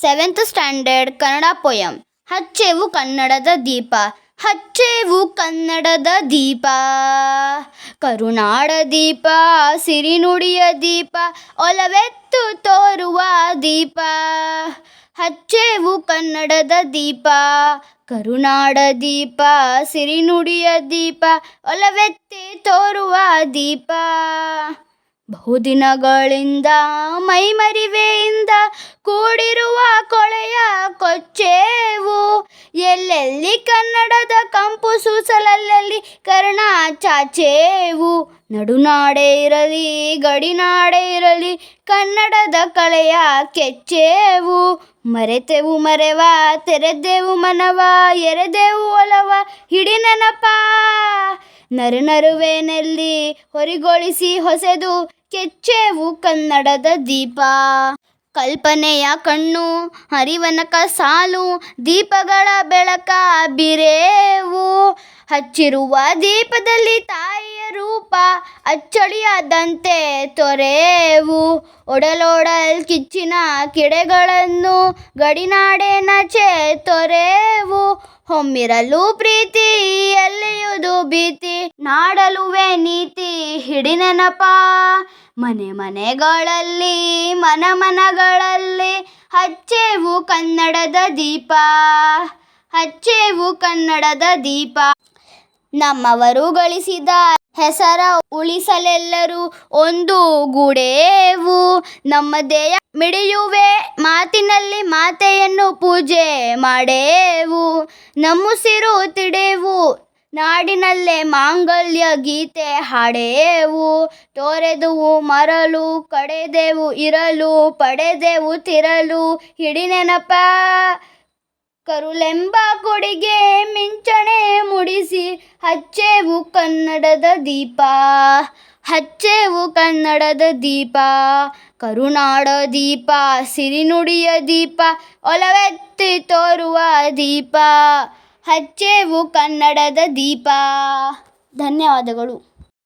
Seventh standard Kannada poem. ಹಚ್ಚೆವು ಕನ್ನಡದ ದೀಪ, ಹಚ್ಚೆವು ಕನ್ನಡದ ದೀಪ. ಕರುನಾಡ ದೀಪ, ಸಿರಿನುಡಿಯ ದೀಪ, ಒಲವೆತ್ತು ತೋರುವ ದೀಪ. ಹಚ್ಚೆವು ಕನ್ನಡದ ದೀಪ, ಕರುನಾಡ ದೀಪ, ಸಿರಿನುಡಿಯ ದೀಪ, ಒಲವೆತ್ತಿ ತೋರುವ ದೀಪ. ಬಹುದಿನಗಳಿಂದ, ಮೈಮರಿವೆಯಿಂದ ಕೂಡಿರುವ ಕೊಳೆಯ ಕೊಚ್ಚೇವು. ಎಲ್ಲೆಲ್ಲಿ ಕನ್ನಡದ ಕಂಪು ಸೂಸಲಲ್ಲಿ ಕರ್ಣ ಚಾಚೇವು ನಡುನಾಡೆ ಇರಲಿ, ಗಡಿನಾಡೆ ಇರಲಿ, ಕನ್ನಡದ ಕಲೆಯ ಕೆಚ್ಚೇವು. ಮರೆತೆವು ಮರೆವ, ತೆರೆದೆವು ಮನವ, ಎರೆದೆವು ಒಲವ ಹಿಡಿ ನೆನಪ ನರು ನೆಲ್ಲಿ ಹೊರಿಗೊಳಿಸಿ ಹೊಸೆದು ಕೆಚ್ಚೆವು ಕನ್ನಡದ ದೀಪ. ಕಲ್ಪನೆಯ ಕಣ್ಣು ಹರಿವನಕ ಸಾಲು ದೀಪಗಳ ಬೆಳಕ ಬಿರೇವು. ಹಚ್ಚಿರುವ ದೀಪದಲ್ಲಿ ತಾಯಿಯ ರೂಪ, ಅಚ್ಚಳಿಯದಂತೆ ತೊರೆವು. ಒಡಲೋಡಲ್ ಕಿಚ್ಚಿನ ಕಿಡೆಗಳನ್ನು ಗಡಿನಾಡೇನಚೆ ತೊರೆವು. ಹೊಮ್ಮಿರಲು ಪ್ರೀತಿ ಎಲ್ಲಿಯುದು ಭೀತಿ? ನಾಡಲುವೆ ನೀತಿ ಹಿಡಿ ನೆನಪ ಮನೆ ಮನೆಗಳಲ್ಲಿ, ಮನ ಮನಗಳಲ್ಲಿ ಹಚ್ಚೇವು ಕನ್ನಡದ ದೀಪ. ಹಚ್ಚೇವು ಕನ್ನಡದ ದೀಪ. ನಮ್ಮವರು ಗಳಿಸಿದ ಹೆಸರ ಉಳಿಸಲೆಲ್ಲರೂ ಒಂದು ಗೂಡೇವು. ನಮ್ಮದೆಯ ಮಿಡಿಯುವೆ, ಮಾತಿನಲ್ಲಿ ಮಾತೆಯನ್ನು ಪೂಜೆ ಮಾಡೇವು. ನಮ್ಮುಸಿರು ತಿಡೆವು ನಾಡಿನಲ್ಲೇ ಮಾಂಗಲ್ಯ ಗೀತೆ ಹಾಡೇವು, ತೋರೆದುವು, ಮರಳು, ಕಡೆದೆವು, ಇರಲು, ಪಡೆದೆವು, ತಿರಲು, ಹಿಡಿನೆನಪ, ಕರುಳೆಂಬ ಕೊಡಿಗೆ ಮಿಂಚಣೆ ಮುಡಿಸಿ, ಹಚ್ಚೆವು ಕನ್ನಡದ ದೀಪ, ಹಚ್ಚೆವು ಕನ್ನಡದ ದೀಪ, ಕರುನಾಡ ದೀಪ, ಸಿರಿನುಡಿಯ ದೀಪ, ಒಲವೆತ್ತಿ ತೋರುವ ದೀಪ. ಹಚ್ಚೆವು ಕನ್ನಡದ ದೀಪ. ಧನ್ಯವಾದಗಳು.